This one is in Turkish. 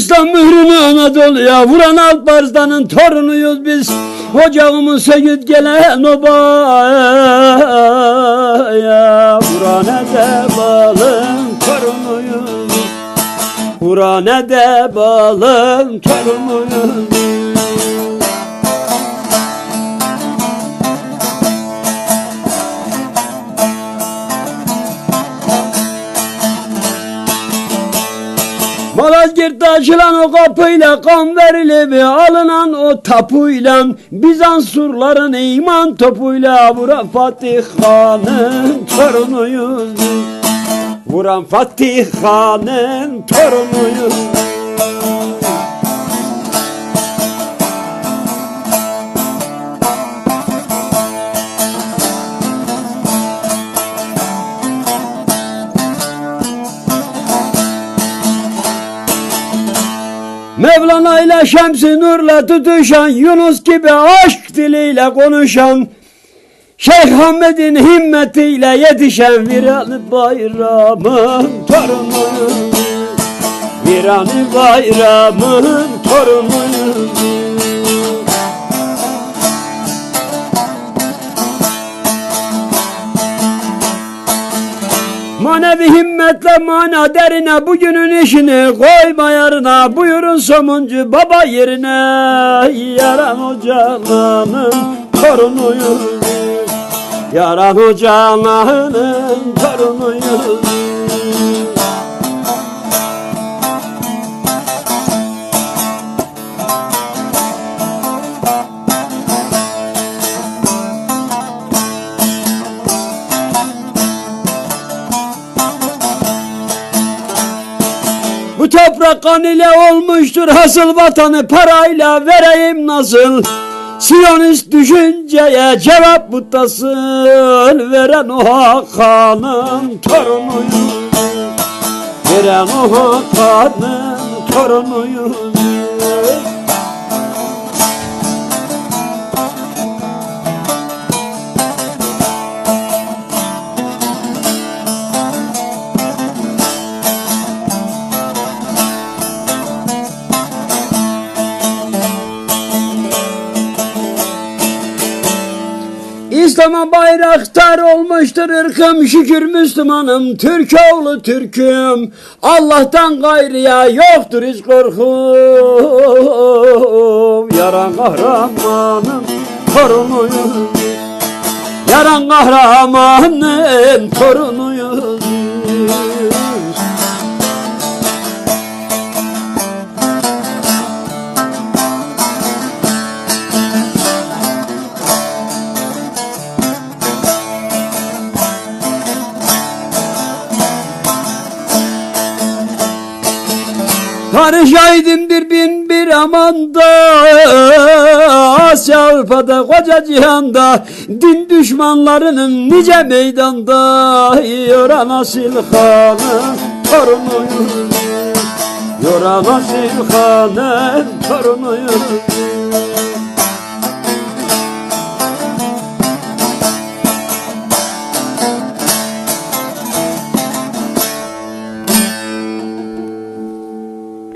Sultan mührünü Anadolu'ya vuran Alparslan'ın torunuyuz biz. Ocağımın söğüt gelen obaya Vuran edebalın torunuyuz. Vuran edebalın torunuyuz Malazgirt'te açılan o kapıyla kan verilip alınan o tapuyla Bizans surların iman topuyla vuran Fatih Han'ın torunuyuz biz. Vuran Fatih Han'ın torunuyuz Mevlana ile Şems-i Nur'la tutuşan Yunus gibi aşk diliyle konuşan Şeyh Hamed'in himmetiyle yetişen Viran bayramın torunuyuz Viran bayramın torunuyuz Manevi himmetle mana derine bugünün işini koyma yarına buyurun somuncu baba yerine yaran ocağının torunuyuz. Yaran ocağının torunuyuz Bu toprak kan ile olmuştur hasıl vatanı parayla vereyim nasıl? Siyonist düşünceye cevap butasın Veren o Hakan'ın torunuyuz Veren o Hakan'ın torunuyuz İslam'a bayraktar olmuştur ırkım şükür Müslümanım. Türk oğlu Türk'üm Allah'tan gayrıya yoktur hiç korkum. Yaran kahramanım torunuyuz Yaran kahramanım torunuyuz Tanrı şahidimdir bin bir amanda. Asya Avrupa'da koca cihanda Din düşmanlarının nice meydanda. Yoran asil hanım torunuyuz Yoran asil hanım torunuyuz